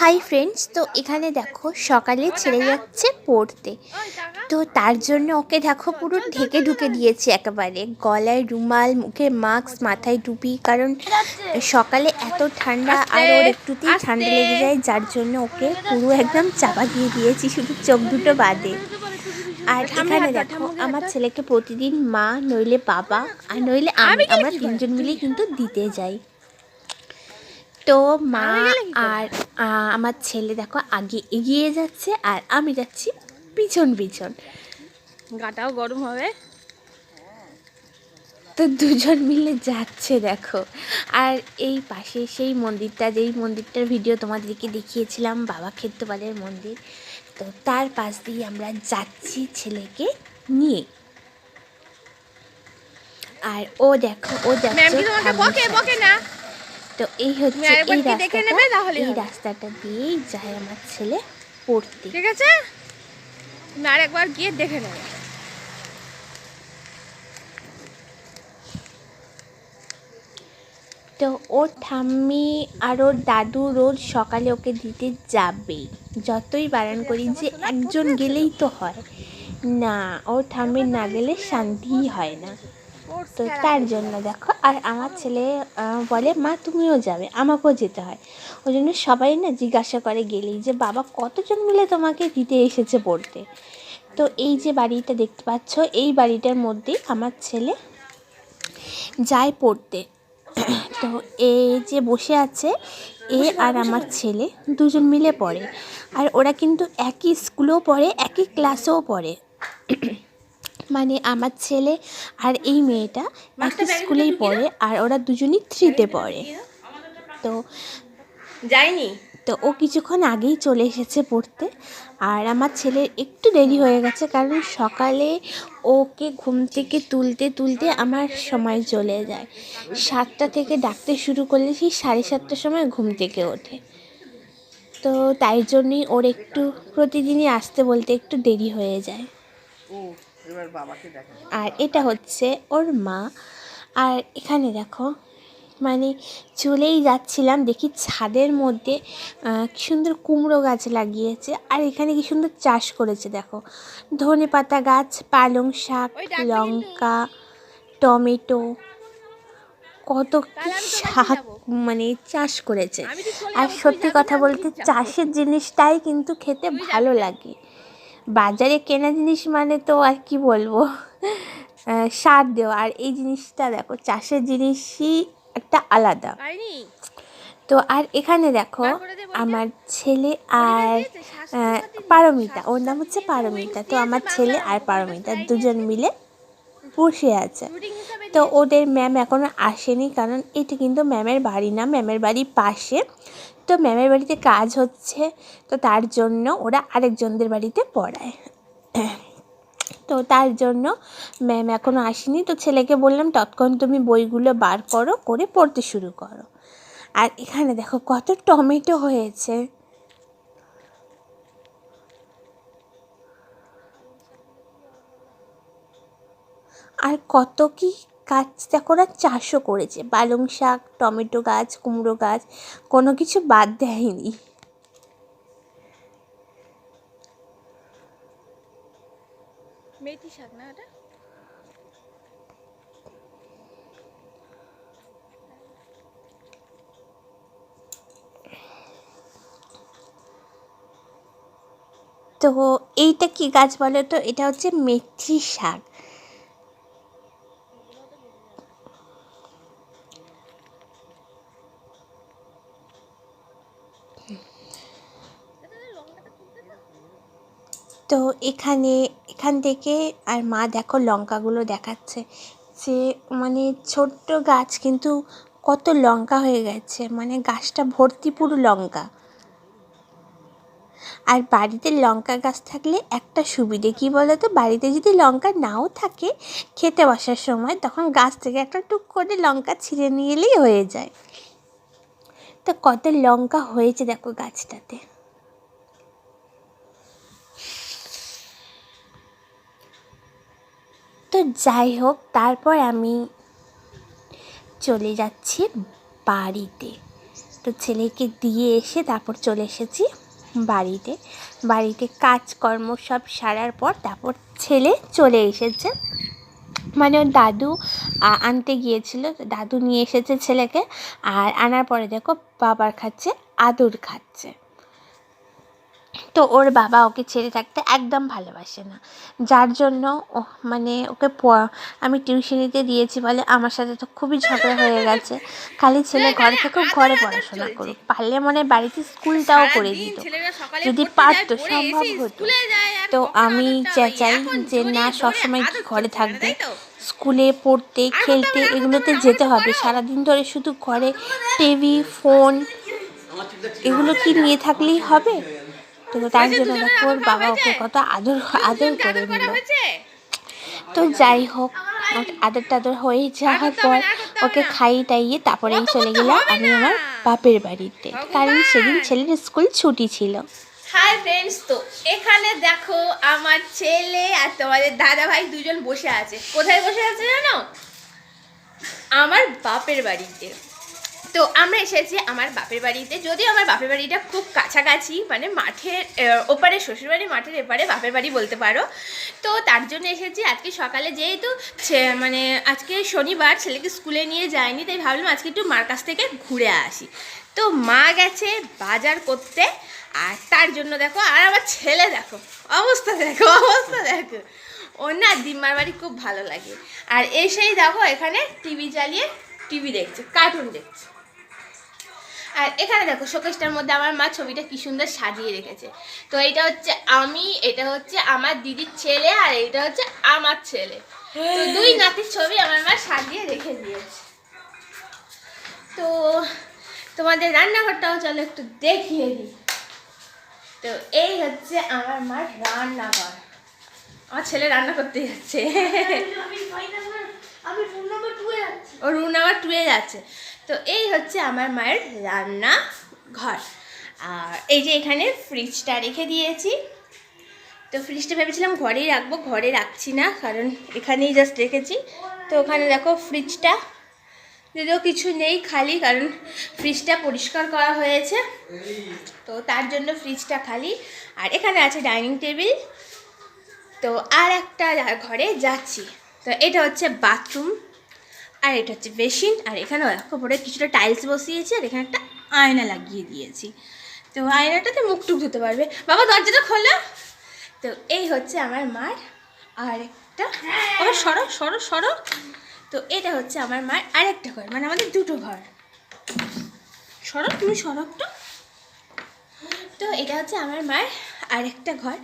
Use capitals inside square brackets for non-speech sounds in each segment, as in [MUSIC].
Hi friends তো এখানে দেখো সকালে ছেড়ে যাচ্ছে পড়তে। তো তার জন্য ওকে দেখো পুরো ঢেকে ঢুকে দিয়েছি একেবারে। গলায় রুমাল মুখে মাস্ক মাথায় টুপি কারণ সকালে এত ঠান্ডা আর ওর একটুতেই ঠান্ডা লেগে যায় যার জন্য ওকে পুরো একদম চাপা দিয়ে দিয়েছি শুধু চোখ দুটো বাদে। আর এখানে দেখো আমার ছেলেকে প্রতিদিন মা নইলে বাবা আর নইলে আমি। আমরা তিনজন মিলে কিন্তু দিতে যাই। তো মা আর আমার ছেলে দেখো আগে এগিয়ে যাচ্ছে আর আমি যাচ্ছি পিছন পিছন। গাটাও গরম হবে। তো দুজন মিলে যাচ্ছে দেখো। আর এই পাশে সেই মন্দিরটা যেই মন্দিরটার ভিডিও তোমাদেরকে দেখিয়েছিলাম বাবা ক্ষেত্রপালের মন্দির। তো তার পাশ দিয়ে আমরা যাচ্ছি ছেলেকে নিয়ে। আর ও দেখো ও ম্যাম তো এই হচ্ছে এই রাস্তাটা এই দিয়েই যায় আমার ছেলে পড়তে। ঠিক আছে? তুমি আরেকবার গিয়ে দেখে নেবে। তো ওর ঠাম্মি আর ওর দাদু রোজ সকালে ওকে দিতে যাবেই যতই বারণ করি যে একজন গেলেই তো হয়। না ওর ঠাম্মি না গেলে শান্তিই হয় না। তো তার জন্য দেখো, আর আমার ছেলে বলে, মা, তুমিও যাবে, আমাকেও যেতে হয়। ওই জন্য সবাই না জিজ্ঞাসা করে গেলেই যে, বাবা, কতজন মিলে তোমাকে দিতে এসেছে পড়তে? তো এই যে বাড়িটা দেখতে পাচ্ছ, এই বাড়িটার মধ্যেই আমার ছেলে যায় পড়তে। তো এ যে বসে আছে, এ আর আমার ছেলে দুজন মিলে পড়ে। আর ওরা কিন্তু একই স্কুলেও পড়ে, একই ক্লাসেও পড়ে। মানে আমার ছেলে আর এই মেয়েটা একটা স্কুলেই পড়ে আর ওরা দুজনই থ্রিতে পড়ে। তো যাইনি তো ও কিছুক্ষণ আগেই চলে এসেছে পড়তে আর আমার ছেলের একটু দেরি হয়ে গেছে কারণ সকালে ওকে ঘুম থেকে তুলতে তুলতে আমার সময় চলে যায়। সাতটা থেকে ডাকতে শুরু করলে সেই সাড়ে সাতটার সময় ঘুম থেকে ওঠে। তো তাই জন্যই ওর একটু প্রতিদিনই আসতে বলতে একটু দেরি হয়ে যায়। আর এটা হচ্ছে ওর মা। আর এখানে দেখো মানে চলেই যাচ্ছিলাম দেখি ছাদের মধ্যে কি সুন্দর কুমড়ো গাছ লাগিয়েছে। আর এখানে কি সুন্দর চাষ করেছে দেখো। ধনে পাতা গাছ পালং শাক লঙ্কা টমেটো কত শাক মানে চাষ করেছে। আর সত্যি কথা বলতে চাষের জিনিসটাই কিন্তু খেতে ভালো লাগে। বাজারে কেনা জিনিস মানে তো আর কি বলব? সার দেওয়া। আর এই জিনিসটা দেখো চাষের জিনিসই একটা আলাদা। তো আর এখানে দেখো। আমার ছেলে আর পারমিতা ওর নাম হচ্ছে পারমিতা। তো আমার ছেলে আর পারমিতা দুজন মিলে বসে আছে। তো ওদের ম্যাম এখনও আসেনি কারণ এটা কিন্তু ম্যামের বাড়ি না ম্যামের বাড়ি পাশে। তো ম্যামের বাড়িতে কাজ হচ্ছে, তো তার জন্য ওরা আরেকজনদের বাড়িতে পড়ায়। তো তার জন্য ম্যাম এখনও আসেনি, তো ছেলেকে বললাম তৎক্ষণ তুমি বইগুলো বার করো, করে পড়তে শুরু করো। আর এখানে দেখো কত টমেটো হয়েছে। আর কত কি গাছ দেখো ওরা চাষও করেছে। পালং শাক টমেটো গাছ কুমড়ো গাছ কোনো কিছু বাদ দেয়নি। মেথি শাক না এটা? তো এইটা কি গাছ বলো তো? এটা হচ্ছে মেথি শাক। তো এখানে, এখান থেকে আর মা দেখো লঙ্কাগুলো দেখাচ্ছে। যে মানে ছোট্ট গাছ কিন্তু কত লঙ্কা হয়ে গেছে। মানে গাছটা ভর্তি পুরো লঙ্কা। আর বাড়িতে লঙ্কা গাছ থাকলে একটা সুবিধে কী বলো তো বাড়িতে যদি লঙ্কা নাও থাকে খেতে বসার সময়, তখন গাছ থেকে একটা টুক করে লঙ্কা ছিঁড়ে নিয়ে এলেই হয়ে যায়। তো কত লঙ্কা হয়েছে দেখো গাছটাতে। তো যাই হোক, তারপর আমি চলে যাচ্ছি বাড়িতে। তো ছেলেকে দিয়ে এসে তারপর চলে এসেছি বাড়িতে। বাড়িতে কাজকর্ম সব সারার পর তারপর ছেলে চলে এসেছে। মানে ওর দাদু আনতে গিয়েছিল দাদু নিয়ে এসেছে ছেলেকে। আর আনার পরে দেখো বাবার খাচ্ছে, আদর খাচ্ছে। তো ওর বাবা ওকে ছেড়ে থাকতে একদম ভালোবাসে না। যার জন্য ও মানে ওকে প- আমি টিউশনিতে দিয়েছি বলে আমার সাথে তো খুবই ঝগড়া হয়ে গেছে। খালি ছেলে ঘরে থেকেও ঘরে পড়াশোনা করুক পারলে মনে বাড়িতে স্কুলটাও করে দিত। যদি পারতো, সম্ভব হতো। তো আমি চাই যে না সবসময় আদর ঘরে থাকবে। স্কুলে পড়তে খেলতে এগুলোতে যেতে হবে। সারাদিন ধরে শুধু ঘরে টিভি ফোন এগুলো কি নিয়ে থাকলেই হবে? তো তার জন্য দেখো ওর বাবা ওকে কত আদর আদর করে নিল তো যাই হোক আদর টাদর হয়ে যাওয়ার পর ওকে না। খাইয়ে টাইয়ে তারপরে চলে গেলাম আমি আমার বাপের বাড়িতে। কারণ সেদিন ছেলের স্কুল ছুটি ছিল। হাই ফ্রেন্ডস তো এখানে দেখো আমার ছেলে আর তোমাদের দাদা ভাই দুজন বসে আছে। কোথায় বসে আছে জানো? আমার বাপের বাড়িতে। তো আমরা এসেছি আমার বাপের বাড়িতে। যদিও আমার বাপের বাড়িটা খুব কাছাকাছি মানে মাঠের ওপারে শ্বশুরবাড়ি মাঠের এপারে বাপের বাড়ি বলতে পারো। তো তার জন্য এসেছি। আজকে সকালে যেহেতু মানে আজকে শনিবার, ছেলেকে স্কুলে নিয়ে যায়নি তাই ভাবলাম আজকে একটু মার কাছ থেকে ঘুরে আসি। তো মা গেছে বাজার করতে, আর তার জন্য দেখো, আর আমার ছেলে দেখো, অবস্থা দেখো অবস্থা দেখো। ওর না দিম্মার বাড়ি খুব ভালো লাগে। আর এসেই দেখো, এখানে টিভি চালিয়ে টিভি দেখছে কার্টুন দেখছে। আর এখানে দেখো শোকেসটার মধ্যে আমার মা ছবিটা কি সুন্দর সাজিয়ে রেখেছে। তো এটা হচ্ছে আমি এটা হচ্ছে আমার দিদির ছেলে আর এটা হচ্ছে আমার ছেলে। তো দুই নাতির ছবি আমার মা সাজিয়ে রেখে দিয়েছে। তো তোমাদের রান্নাঘরটাও চলো একটু দেখিয়ে দিই। তো এই হচ্ছে আমার মার রান্নাঘর। আমার ছেলে রান্না করতে যাচ্ছে। ও রুম নাম্বার টুয়ে যাচ্ছে। তো এই হচ্ছে আমার মায়ের রান্না ঘর আর এই যে এখানে ফ্রিজটা রেখে দিয়েছি। তো ফ্রিজটা ভেবেছিলাম ঘরেই রাখব, ঘরে রাখছি না, কারণ এখানেই জাস্ট রেখেছি। তো ওখানে দেখো ফ্রিজটা যদিও কিছু নেই খালি, কারণ ফ্রিজটা পরিষ্কার করা হয়েছে। তো তার জন্য ফ্রিজটা খালি। আর এখানে আছে ডাইনিং টেবিল তো আর একটা ঘরে যাচ্ছি। তো এটা হচ্ছে বাথরুম আর এটা হচ্ছে বেসিন, আর এখানে ওপরে কিছুটা টাইলস বসিয়েছি, আর এখানে একটা আয়না লাগিয়ে দিয়েছি। তো আয়নাটাতে মুখ টুক ধুতে পারবে। বাবা, দরজাটা খোলা। তো এই হচ্ছে আমার মার আর একটা আবার সরো সরো সরো। তো এটা হচ্ছে আমার মার আরেকটা ঘর মানে আমাদের দুটো ঘর। সরো, তুমি সরো একটু। তো এটা হচ্ছে আমার মায়ের আরেকটা ঘর।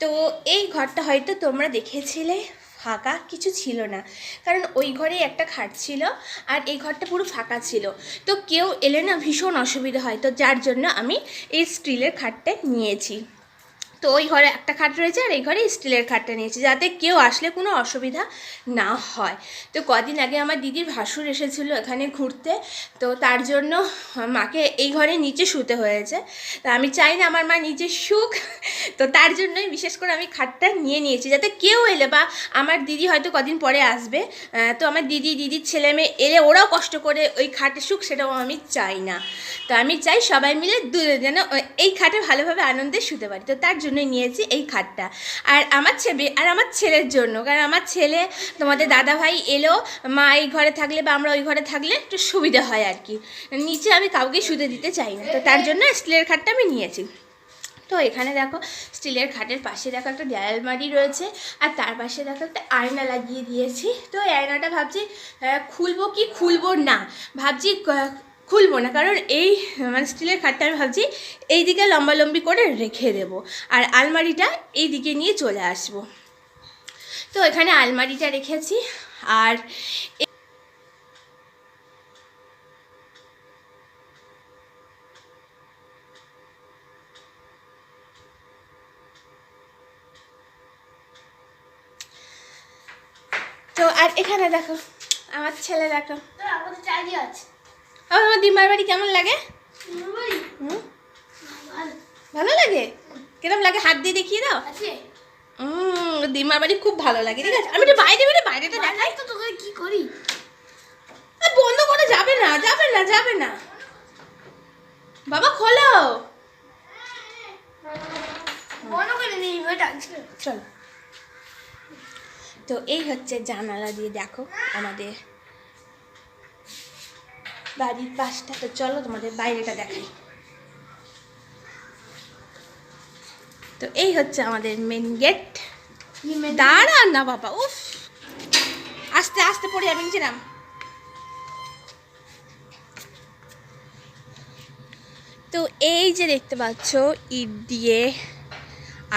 তো এই ঘরটা হয়তো তোমরা দেখেছিলে। ফাঁকা কিছু ছিল না। কারণ ওই ঘরে একটা খাট ছিল আর এই ঘরটা পুরো ফাঁকা ছিল। তো কেউ এলে না ভীষণ অসুবিধা হয়। তো যার জন্য আমি এই স্টিলের খাটটা নিয়েছি। তো ওই ঘরে একটা খাট রয়েছে আর এই ঘরে স্টিলের খাটটা নিয়েছি, যাতে কেউ আসলে কোনো অসুবিধা না হয়। তো কদিন আগে আমার দিদির ভাসুর এসেছিল এখানে ঘুরতে, তো তার জন্য মাকে এই ঘরে নিচে শুতে হয়েছে। তা আমি চাই না আমার মা নিচে শুক, তো তার জন্যই বিশেষ করে আমি খাটটা নিয়ে নিয়েছি, যাতে কেউ এলে বা আমার দিদি হয়তো কদিন পরে আসবে। তো আমার দিদি, দিদির ছেলে মেয়ে এলে ওরাও কষ্ট করে ওই খাটে শুক, সেটাও আমি চাই না। তো আমি চাই সবাই মিলে যেন এই খাটে ভালোভাবে আনন্দে শুতে পারি। তো তার জন্যই নিয়েছি এই খাটটা। আর আমার ছেলে, আর আমার ছেলের জন্য, কারণ আমার ছেলে, তোমাদের দাদা ভাই এলো, মা এই ঘরে থাকলে বা আমরা ওই ঘরে থাকলে একটু সুবিধা হয় আর কি। নিচে আমি কাউকে শুতে দিতে চাই না। তো তার জন্য স্টিলের খাটটা আমি নিয়েছি। তো এখানে দেখো, স্টিলের খাটের পাশে দেখো একটা আলমারি রয়েছে, আর তার পাশে দেখো একটা আয়না লাগিয়ে দিয়েছি। তো আয়নাটা ভাবছি খুলবো কি খুলবো না? ভাবছি খুলবো না, কারণ এই মানে স্টিলের খাটটা আমি ভাবছি এই দিকে লম্বালম্বি করে রেখে দেব, আর আলমারিটা এই দিকে নিয়ে চলে আসব। তো এখানে আলমারিটা রেখেছি, আর তো আর এখানে দেখো, আমার ছেলে দেখো। আমাদের চাকরি আছে। আমার আমার দিমার বাড়ি কেমন লাগে? হুম? ভালো লাগে? কিরম লাগে? হাত দিয়ে দেখিয়ে দাও। দিমার বাড়ি খুব ভালো লাগে ঠিক আছে? আমি একটু বাইরে বেরো বাইরেটা দেখাই। তো তোকে কি করি? বন্ধ করে যাবে না যাবে না যাবে না। বাবা খোলো। বন্ধ করে দিই চলো। তো এই হচ্ছে জানালা দিয়ে দেখো আমাদের বাড়ির পাশটা তো চলো তোমাদের বাইরেটা দেখাই। তো এই হচ্ছে আমাদের মেন গেট দাঁড়া না বাবা উফ। আস্তে আস্তে পড়ে যাবে নিচে নাম। তো এই যে দেখতে পাচ্ছ ইট দিয়ে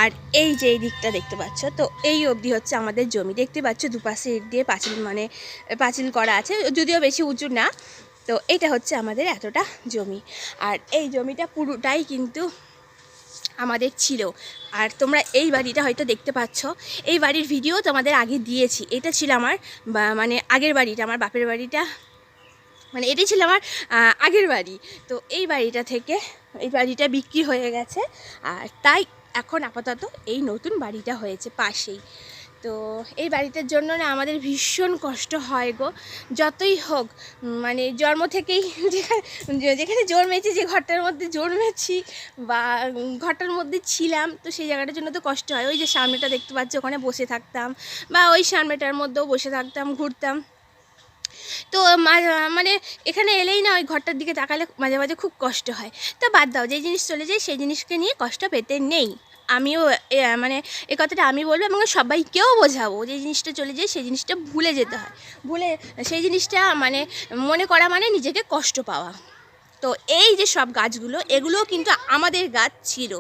আর এই যে এই দিকটা দেখতে পাচ্ছ তো এই অবধি হচ্ছে আমাদের জমি। দেখতে পাচ্ছ দুপাশে ইট দিয়ে পাঁচিল মানে পাঁচিল করা আছে যদিও বেশি উঁচু না তো এটা হচ্ছে আমাদের এতটা জমি। আর এই জমিটা পুরোটাই কিন্তু আমাদের ছিল। আর তোমরা এই বাড়িটা হয়তো দেখতে পাচ্ছ। এই বাড়ির ভিডিও তোমাদের আগে দিয়েছি। এটা ছিল আমার মানে আগের বাড়িটা, আমার বাপের বাড়িটা। মানে এটাই ছিল আমার আগের বাড়ি। তো এই বাড়িটা থেকে, এই বাড়িটা বিক্রি হয়ে গেছে। আর তাই এখন আপাতত এই নতুন বাড়িটা হয়েছে পাশেই। তো এই বাড়িটার জন্য না আমাদের ভীষণ কষ্ট হয় গো। যতই হোক মানে জন্ম থেকেই [LAUGHS] যেখানে জন্মেছি, যে ঘরটার মধ্যে জন্মেছি বা ঘরটার মধ্যে ছিলাম, তো সেই জায়গাটার জন্য তো কষ্ট হয়। ওই যে সামনেটা দেখতে পাচ্ছ, ওখানে বসে থাকতাম বা ওই সামনেটার মধ্যেও বসে থাকতাম, ঘুরতাম। তো মানে এখানে এলেই না ওই ঘরটার দিকে তাকালে মাঝে মাঝে খুব কষ্ট হয়। তো বাদ দাও যে জিনিস চলে যায়, সেই জিনিসকে নিয়ে কষ্ট পেতে নেই। আমিও মানে এ কথাটা আমি বলব এবং সবাইকেও বোঝাবো যে জিনিসটা চলে যায় সেই জিনিসটা ভুলে যেতে হয়। ভুলে সেই জিনিসটা মানে মনে করা মানে নিজেকে কষ্ট পাওয়া। তো এই যে সব গাছগুলো, এগুলোও কিন্তু আমাদের গাছ ছিল।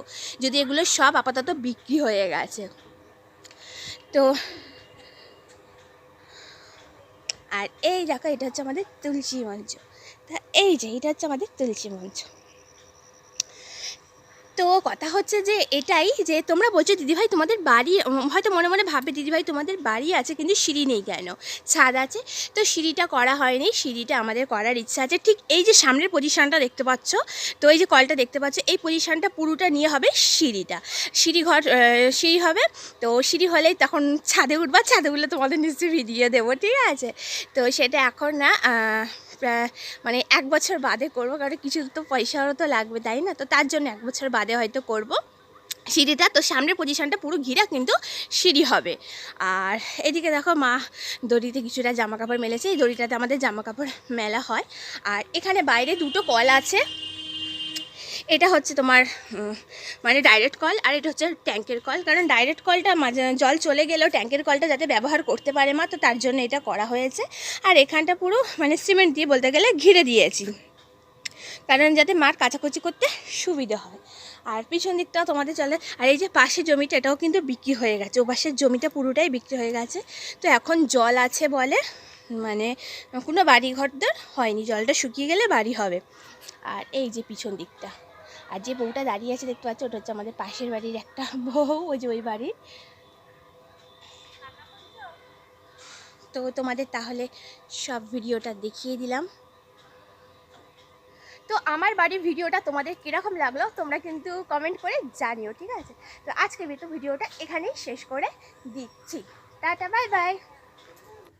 যদি এগুলো সব আপাতত বিক্রি হয়ে গেছে। তো আর এই দেখো, এটা হচ্ছে আমাদের তুলসী মঞ্চ। তা এই যে, এটা হচ্ছে আমাদের তুলসী মঞ্চ। তো কথা হচ্ছে যে এটাই যে তোমরা বলছো, দিদিভাই তোমাদের বাড়ি হয়তো মনে মনে ভাববে, দিদিভাই তোমাদের বাড়ি আছে কিন্তু সিঁড়ি নেই কেন? ছাদ আছে, তো সিঁড়িটা করা হয়নি, সিঁড়িটা আমাদের করার ইচ্ছা আছে। ঠিক এই যে সামনের পজিশানটা দেখতে পাচ্ছ, তো এই যে কলটা দেখতে পাচ্ছ, এই পজিশানটা পুরোটা নিয়ে হবে সিঁড়িটা। সিঁড়ি ঘর সিঁড়ি হবে, তো সিঁড়ি হলেই তখন ছাদে উঠবা, ছাদে উঠলে তোমাদের নিশ্চয়ই ভিডিও দেবো, ঠিক আছে? তো সেটা এখন না মানে এক বছর বাদে করব, কারণ কিছু তো পয়সারও তো লাগবে, তাই না? তো তার জন্য এক বছর বাদে হয়তো করব সিঁড়িটা। তো সামনের পজিশনটা পুরো ঘিরা কিন্তু সিঁড়ি হবে। আর এদিকে দেখো মা দড়িতে কিছুটা জামা কাপড় মেলেছে। এই দড়িটাতে আমাদের জামা কাপড় মেলা হয়। আর এখানে বাইরে দুটো কল আছে। এটা হচ্ছে তোমার মানে ডাইরেক্ট কল আর এটা হচ্ছে ট্যাঙ্কের কল কারণ ডাইরেক্ট কলটা মাঝে জল চলে গেলেও ট্যাঙ্কের কলটা যাতে ব্যবহার করতে পারে মা, তো তার জন্য এটা করা হয়েছে। আর এখানটা পুরো মানে সিমেন্ট দিয়ে বলতে গেলে ঘিরে দিয়েছি। কারণ যাতে মার কাচাকুচি করতে সুবিধা হয়। আর পিছন দিকটাও তোমাদের চলে, আর এই যে পাশের জমিটা, এটাও কিন্তু বিক্রি হয়ে গেছে। ও পাশের জমিটা পুরোটাই বিক্রি হয়ে গেছে। তো এখন জল আছে বলে মানে কোনো বাড়ি ঘরদের হয়নি। জলটা শুকিয়ে গেলে বাড়ি হবে। আর এই যে পিছন দিকটা। আর যে বউটা দাঁড়িয়ে আছে, দেখতে পাচ্ছ, ওটা হচ্ছে আমাদের পাশের বাড়ির একটা বউ, ওই যে ওই বাড়ির। তো তোমাদের তাহলে সব ভিডিওটা দেখিয়ে দিলাম। তো আমার বাড়ির ভিডিওটা তোমাদের কীরকম লাগল, তোমরা কিন্তু কমেন্ট করে জানিও, ঠিক আছে? তো আজকে ভিডিওটা এখানেই শেষ করে দিচ্ছি। Tata bye bye